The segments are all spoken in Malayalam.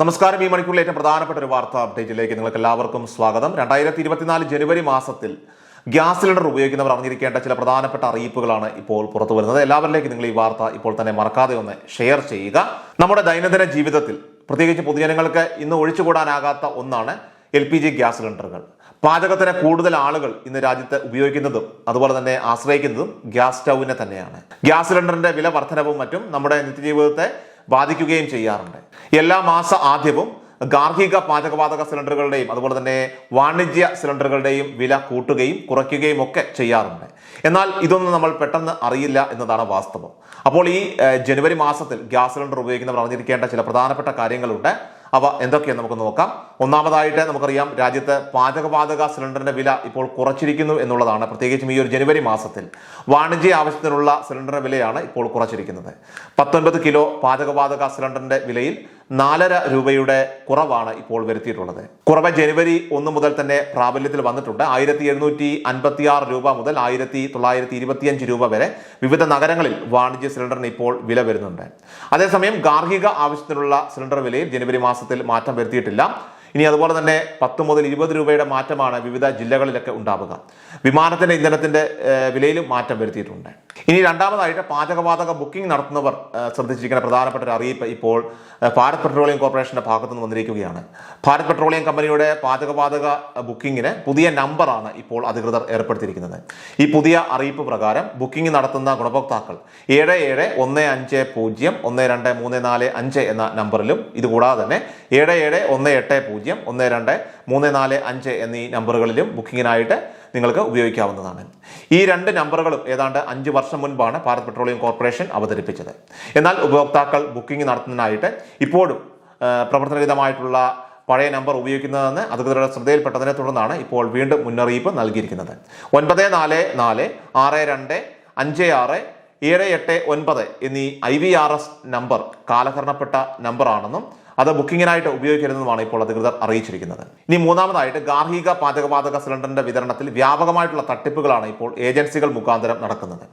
നമസ്കാരം. ഈ മണിക്കൂറിലെ ഏറ്റവും പ്രധാനപ്പെട്ട ഒരു വാർത്താ അപ്ഡേറ്റിലേക്ക് നിങ്ങൾക്ക് എല്ലാവർക്കും സ്വാഗതം. രണ്ടായിരത്തി ഇരുപത്തിനാല് ജനുവരി മാസത്തിൽ ഗ്യാസ് സിലിണ്ടർ ഉപയോഗിക്കുന്നവർ അറിഞ്ഞിരിക്കേണ്ട ചില പ്രധാനപ്പെട്ട അറിയിപ്പുകളാണ് ഇപ്പോൾ പുറത്തു വരുന്നത്. എല്ലാവരിലേക്കും നിങ്ങൾ ഈ വാർത്ത ഇപ്പോൾ തന്നെ മറക്കാതെ ഒന്ന് ഷെയർ ചെയ്യുക. നമ്മുടെ ദൈനംദിന ജീവിതത്തിൽ പ്രത്യേകിച്ച് പൊതുജനങ്ങൾക്ക് ഇന്ന് ഒഴിച്ചുകൂടാനാകാത്ത ഒന്നാണ് എൽ പി ജി ഗ്യാസ് സിലിണ്ടറുകൾ. പാചകത്തിന് കൂടുതൽ ആളുകൾ ഇന്ന് രാജ്യത്ത് ഉപയോഗിക്കുന്നതും അതുപോലെ തന്നെ ആശ്രയിക്കുന്നതും ഗ്യാസ് സ്റ്റൗവിനെ തന്നെയാണ്. ഗ്യാസ് സിലിണ്ടറിന്റെ വില വർധനവും മറ്റും നമ്മുടെ നിത്യജീവിതത്തെ ബാധിക്കുകയും ചെയ്യാറുണ്ട്. എല്ലാ മാസ ആദ്യവും ഗാർഹിക പാചകവാതക സിലിണ്ടറുകളുടെയും അതുപോലെ തന്നെ വാണിജ്യ സിലിണ്ടറുകളുടെയും വില കൂട്ടുകയും കുറയ്ക്കുകയും ഒക്കെ ചെയ്യാറുണ്ട്. എന്നാൽ ഇതൊന്നും നമ്മൾ പെട്ടെന്ന് അറിയില്ല എന്നതാണ് വാസ്തവം. അപ്പോൾ ഈ ജനുവരി മാസത്തിൽ ഗ്യാസ് സിലിണ്ടർ ഉപയോഗിക്കുന്നവർ അറിഞ്ഞിരിക്കേണ്ട ചില പ്രധാനപ്പെട്ട കാര്യങ്ങളുണ്ട്. അവ എന്തൊക്കെയാണ് നമുക്ക് നോക്കാം. ഒന്നാമതായിട്ട് നമുക്കറിയാം രാജ്യത്ത് പാചകവാതക സിലിണ്ടറിന്റെ വില ഇപ്പോൾ കുറച്ചിരിക്കുന്നു എന്നുള്ളതാണ്. പ്രത്യേകിച്ചും ഈ ഒരു ജനുവരി മാസത്തിൽ വാണിജ്യ ആവശ്യത്തിനുള്ള സിലിണ്ടറിന്റെ വിലയാണ് ഇപ്പോൾ കുറച്ചിരിക്കുന്നത്. പത്തൊൻപത് കിലോ പാചകവാതക സിലിണ്ടറിന്റെ വിലയിൽ നാലര രൂപയുടെ കുറവാണ് ഇപ്പോൾ വരുത്തിയിട്ടുള്ളത്. കുറവ് ജനുവരി ഒന്ന് മുതൽ തന്നെ പ്രാബല്യത്തിൽ വന്നിട്ടുണ്ട്. ആയിരത്തി എഴുന്നൂറ്റി അൻപത്തി ആറ് രൂപ മുതൽ ആയിരത്തി തൊള്ളായിരത്തി ഇരുപത്തിയഞ്ച് രൂപ വരെ വിവിധ നഗരങ്ങളിൽ വാണിജ്യ സിലിണ്ടറിന് ഇപ്പോൾ വില വരുന്നുണ്ട്. അതേസമയം ഗാർഹിക ആവശ്യത്തിനുള്ള സിലിണ്ടർ വിലയിൽ ജനുവരി മാസത്തിൽ മാറ്റം വരുത്തിയിട്ടില്ല. ഇനി അതുപോലെ തന്നെ പത്ത് മുതൽ ഇരുപത് രൂപയുടെ മാറ്റമാണ് വിവിധ ജില്ലകളിലൊക്കെ ഉണ്ടാവുക. വിമാനത്തിന്റെ ഇന്ധനത്തിന്റെ വിലയിലും മാറ്റം വരുത്തിയിട്ടുണ്ട്. ഇനി രണ്ടാമതായിട്ട് പാചകവാതക ബുക്കിംഗ് നടത്തുന്നവർ ശ്രദ്ധിച്ചിരിക്കുന്ന പ്രധാനപ്പെട്ട ഒരു അറിയിപ്പ് ഇപ്പോൾ ഭാരത് പെട്രോളിയം കോർപ്പറേഷന്റെ ഭാഗത്തു നിന്ന് വന്നിരിക്കുകയാണ്. ഭാരത് പെട്രോളിയം കമ്പനിയുടെ പാചകവാതക ബുക്കിങ്ങിന് പുതിയ നമ്പറാണ് ഇപ്പോൾ അധികൃതർ ഏർപ്പെടുത്തിയിരിക്കുന്നത്. ഈ പുതിയ അറിയിപ്പ് പ്രകാരം ബുക്കിംഗ് നടത്തുന്ന ഗുണഭോക്താക്കൾ ഏഴ് ഏഴ് ഒന്ന് അഞ്ച് പൂജ്യം ഒന്ന് രണ്ട് മൂന്ന് നാല് അഞ്ച് എന്ന നമ്പറിലും ഇതുകൂടാതെ തന്നെ ഏഴ് ഏഴ് ഒന്ന് എട്ട് പൂജ്യം ഒന്ന് രണ്ട് മൂന്ന് നാല് അഞ്ച് എന്നീ നമ്പറുകളിലും ബുക്കിങ്ങിനായിട്ട് നിങ്ങൾക്ക് ഉപയോഗിക്കാവുന്നതാണ്. ഈ രണ്ട് നമ്പറുകളും ഏതാണ്ട് അഞ്ച് വർഷം മുൻപാണ് ഭാരത് പെട്രോളിയം കോർപ്പറേഷൻ അവതരിപ്പിച്ചത്. എന്നാൽ ഉപഭോക്താക്കൾ ബുക്കിംഗ് നടത്തുന്നതിനായിട്ട് ഇപ്പോഴും പ്രവർത്തനരഹിതമായിട്ടുള്ള പഴയ നമ്പർ ഉപയോഗിക്കുന്നതെന്ന് അധികൃതരുടെ ശ്രദ്ധയിൽപ്പെട്ടതിനെ തുടർന്നാണ് ഇപ്പോൾ വീണ്ടും മുന്നറിയിപ്പ് നൽകിയിരിക്കുന്നത്. ഒൻപത് നാല് നാല് ആറ് രണ്ട് അഞ്ച് ആറ് ഏഴ് എട്ട് ഒൻപത് എന്നീ I V R S number കാലഹരണപ്പെട്ട നമ്പറാണെന്നും അത് ബുക്കിങ്ങിനായിട്ട് ഉപയോഗിക്കരുതെന്നുമാണ് ഇപ്പോൾ അധികൃതർ അറിയിച്ചിരിക്കുന്നത്. ഇനി മൂന്നാമതായിട്ട് ഗാർഹിക പാചകവാതക സിലിണ്ടറിന്റെ വിതരണത്തിൽ വ്യാപകമായിട്ടുള്ള തട്ടിപ്പുകളാണ് ഇപ്പോൾ ഏജൻസികൾ മുഖാന്തരം നടക്കുന്നത്.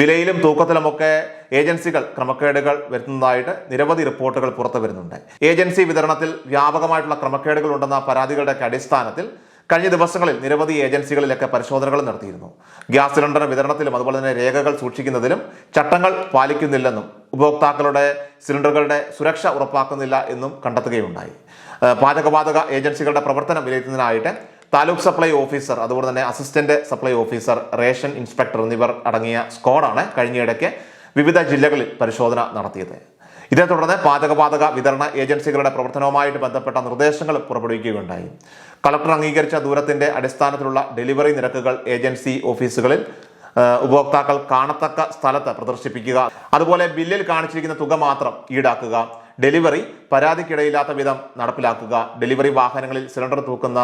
വിലയിലും തൂക്കത്തിലുമൊക്കെ ഏജൻസികൾ ക്രമക്കേടുകൾ വരുത്തുന്നതായിട്ട് നിരവധി റിപ്പോർട്ടുകൾ പുറത്തു വരുന്നുണ്ട് ഏജൻസി വിതരണത്തിൽ വ്യാപകമായിട്ടുള്ള ക്രമക്കേടുകൾ ഉണ്ടെന്ന പരാതികളുടെ അടിസ്ഥാനത്തിൽ കഴിഞ്ഞ ദിവസങ്ങളിൽ നിരവധി ഏജൻസികളിലൊക്കെ പരിശോധനകൾ നടത്തിയിരുന്നു. ഗ്യാസ് സിലിണ്ടർ വിതരണത്തിലും അതുപോലെ തന്നെ രേഖകൾ സൂക്ഷിക്കുന്നതിലും ചട്ടങ്ങൾ പാലിക്കുന്നില്ലെന്നും ഉപഭോക്താക്കളുടെ സിലിണ്ടറുകളുടെ സുരക്ഷ ഉറപ്പാക്കുന്നില്ല എന്നും കണ്ടെത്തുകയുണ്ടായി. പാചകവാതക ഏജൻസികളുടെ പ്രവർത്തനം വിലയിരുത്തുന്നതിനായിട്ട് താലൂക്ക് സപ്ലൈ ഓഫീസർ അതുപോലെ തന്നെ assistant supply officer ration inspector എന്നിവർ അടങ്ങിയ സ്ക്വാഡാണ് കഴിഞ്ഞയിടയ്ക്ക് വിവിധ ജില്ലകളിൽ പരിശോധന നടത്തിയത്. ഇതേ തുടർന്ന് പാചകവാതക വിതരണ ഏജൻസികളുടെ പ്രവർത്തനവുമായിട്ട് ബന്ധപ്പെട്ട നിർദ്ദേശങ്ങൾ പുറപ്പെടുവിക്കുകയുണ്ടായി. കളക്ടർ അംഗീകരിച്ച ദൂരത്തിന്റെ അടിസ്ഥാനത്തിലുള്ള ഡെലിവറി നിരക്കുകൾ ഏജൻസി ഓഫീസുകളിൽ ഉപഭോക്താക്കൾ കാണത്തക്ക സ്ഥലത്ത് പ്രദർശിപ്പിക്കുക അതുപോലെ ബില്ലിൽ കാണിച്ചിരിക്കുന്ന തുക മാത്രം ഈടാക്കുക ഡെലിവറി പരാതിക്കിടയില്ലാത്ത വിധം നടപ്പിലാക്കുക ഡെലിവറി വാഹനങ്ങളിൽ സിലിണ്ടർ തൂക്കുന്ന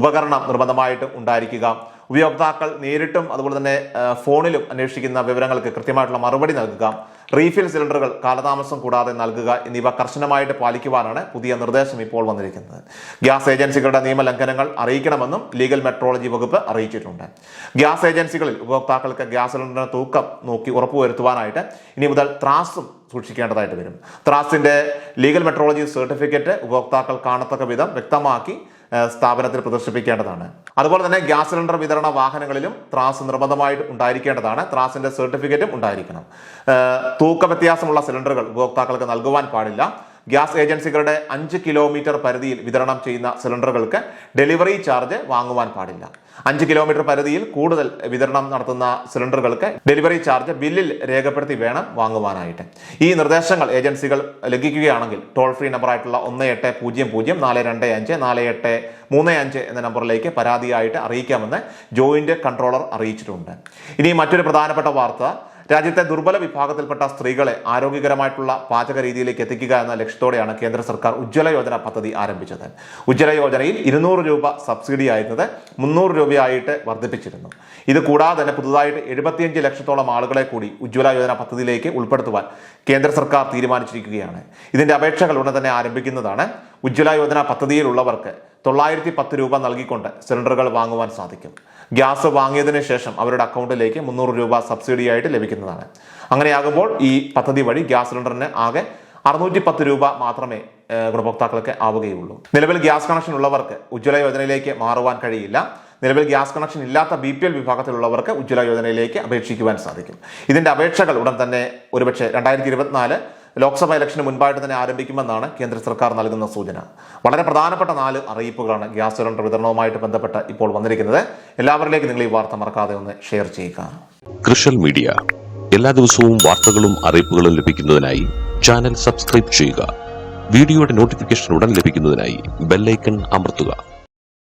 ഉപകരണം നിർബന്ധമായിട്ട് ഉണ്ടായിരിക്കുക ഉപയോക്താക്കൾ നേരിട്ടും അതുപോലെ തന്നെ ഫോണിലും അന്വേഷിക്കുന്ന വിവരങ്ങൾക്ക് കൃത്യമായിട്ടുള്ള മറുപടി നൽകുക റീഫിൽ സിലിണ്ടറുകൾ കാലതാമസം കൂടാതെ നൽകുക എന്നിവ കർശനമായിട്ട് പാലിക്കുവാനാണ് പുതിയ നിർദ്ദേശം ഇപ്പോൾ വന്നിരിക്കുന്നത്. ഗ്യാസ് ഏജൻസികളുടെ നിയമലംഘനങ്ങൾ അറിയിക്കണമെന്നും ലീഗൽ മെട്രോളജി വകുപ്പ് അറിയിച്ചിട്ടുണ്ട്. ഗ്യാസ് ഏജൻസികളിൽ ഉപഭോക്താക്കൾക്ക് ഗ്യാസ് സിലിണ്ടറിന്റെ തൂക്കം നോക്കി ഉറപ്പുവരുത്തുവാനായിട്ട് ഇനി മുതൽ ത്രാസും സൂക്ഷിക്കേണ്ടതായിട്ട് വരും. ത്രാസിന്റെ ലീഗൽ മെട്രോളജി സർട്ടിഫിക്കറ്റ് ഉപഭോക്താക്കൾ കാണത്തക്ക വിധം വ്യക്തമാക്കി സ്ഥാപനത്തിൽ പ്രദർശിപ്പിക്കേണ്ടതാണ്. അതുപോലെ തന്നെ ഗ്യാസ് സിലിണ്ടർ വിതരണ വാഹനങ്ങളിലും ത്രാസ് നിർബന്ധമായിട്ട് ഉണ്ടായിരിക്കേണ്ടതാണ്. ത്രാസിന്റെ സർട്ടിഫിക്കറ്റും ഉണ്ടായിരിക്കണം. തൂക്ക വ്യത്യാസമുള്ള സിലിണ്ടറുകൾ ഉപഭോക്താക്കൾക്ക് നൽകുവാൻ പാടില്ല. ഗ്യാസ് ഏജൻസികളുടെ അഞ്ച് കിലോമീറ്റർ പരിധിയിൽ വിതരണം ചെയ്യുന്ന സിലിണ്ടറുകൾക്ക് ഡെലിവറി ചാർജ് വാങ്ങുവാൻ പാടില്ല. അഞ്ച് കിലോമീറ്റർ പരിധിയിൽ കൂടുതൽ വിതരണം നടത്തുന്ന സിലിണ്ടറുകൾക്ക് ഡെലിവറി ചാർജ് ബില്ലിൽ രേഖപ്പെടുത്തി വേണം വാങ്ങുവാനായിട്ട്. ഈ നിർദ്ദേശങ്ങൾ ഏജൻസികൾ ലംഘിക്കുകയാണെങ്കിൽ ടോൾ ഫ്രീ നമ്പറായിട്ടുള്ള ഒന്ന് എട്ട് പൂജ്യം പൂജ്യം നാല് രണ്ട് അഞ്ച് നാല് എട്ട് മൂന്ന് അഞ്ച് എന്ന നമ്പറിലേക്ക് പരാതിയായിട്ട് അറിയിക്കാമെന്ന് ജോയിന്റ് കൺട്രോളർ അറിയിച്ചിട്ടുണ്ട്. ഇനി മറ്റൊരു പ്രധാനപ്പെട്ട വാർത്ത രാജ്യത്തെ ദുർബല വിഭാഗത്തിൽപ്പെട്ട സ്ത്രീകളെ ആരോഗ്യകരമായിട്ടുള്ള പാചക രീതിയിലേക്ക് എത്തിക്കുക എന്ന ലക്ഷ്യത്തോടെയാണ് കേന്ദ്ര സർക്കാർ ഉജ്ജ്വല യോജന പദ്ധതി ആരംഭിച്ചത്. ഉജ്ജ്വല യോജനയിൽ ഇരുന്നൂറ് രൂപ സബ്സിഡി ആയിരുന്നത് മുന്നൂറ് രൂപയായിട്ട് വർദ്ധിപ്പിച്ചിരുന്നു. ഇത് കൂടാതെ തന്നെ പുതുതായിട്ട് എഴുപത്തിയഞ്ച് ലക്ഷത്തോളം ആളുകളെ കൂടി ഉജ്ജ്വല യോജന പദ്ധതിയിലേക്ക് ഉൾപ്പെടുത്തുവാൻ കേന്ദ്ര സർക്കാർ തീരുമാനിച്ചിരിക്കുകയാണ്. ഇതിന്റെ അപേക്ഷകൾ ഉടൻ തന്നെ ആരംഭിക്കുന്നതാണ്. ഉജ്ജ്വല യോജന പദ്ധതിയിലുള്ളവർക്ക് തൊള്ളായിരത്തി പത്ത് രൂപ നൽകിക്കൊണ്ട് സിലിണ്ടറുകൾ വാങ്ങുവാൻ സാധിക്കും. ഗ്യാസ് വാങ്ങിയതിന് ശേഷം അവരുടെ അക്കൗണ്ടിലേക്ക് മുന്നൂറ് രൂപ സബ്സിഡിയായിട്ട് ലഭിക്കുന്നതാണ്. അങ്ങനെയാകുമ്പോൾ ഈ പദ്ധതി വഴി ഗ്യാസ് സിലിണ്ടറിന് ആകെ അറുന്നൂറ്റി പത്ത് രൂപ മാത്രമേ ഗുണഭോക്താക്കൾക്ക് ആവുകയുള്ളൂ. നിലവിൽ ഗ്യാസ് കണക്ഷൻ ഉള്ളവർക്ക് ഉജ്ജ്വല യോജനയിലേക്ക് മാറുവാൻ കഴിയില്ല. നിലവിൽ ഗ്യാസ് കണക്ഷൻ ഇല്ലാത്ത ബി പി എൽ വിഭാഗത്തിലുള്ളവർക്ക് ഉജ്ജ്വല യോജനയിലേക്ക് അപേക്ഷിക്കുവാൻ സാധിക്കും. ഇതിന്റെ അപേക്ഷകൾ ഉടൻ തന്നെ ഒരുപക്ഷെ രണ്ടായിരത്തി ഇരുപത്തിനാല് ലോക്സഭാ ഇലക്ഷന് മുൻപായിട്ട് തന്നെ ആരംഭിക്കുമെന്നാണ് കേന്ദ്ര സർക്കാർ നൽകുന്ന സൂചന. വളരെ പ്രധാനപ്പെട്ട നാല് അറിയിപ്പുകളാണ് ഗ്യാസ് സിലിണ്ടർ വിതരണവുമായിട്ട് ബന്ധപ്പെട്ട് ഇപ്പോൾ വന്നിരിക്കുന്നത്. എല്ലാവരിലേക്ക് നിങ്ങൾ ഈ വാർത്ത മറക്കാതെ ഒന്ന് ഷെയർ ചെയ്യുക. കൃഷൽ മീഡിയ. എല്ലാ ദിവസവും വാർത്തകളും അറിയിപ്പുകളും ലഭിക്കുന്നതിനായി ചാനൽ സബ്സ്ക്രൈബ് ചെയ്യുക. വീഡിയോയുടെ നോട്ടിഫിക്കേഷൻ ഉടൻ ലഭിക്കുന്നതിനായി ബെല്ലൈക്കൺ അമർത്തുക.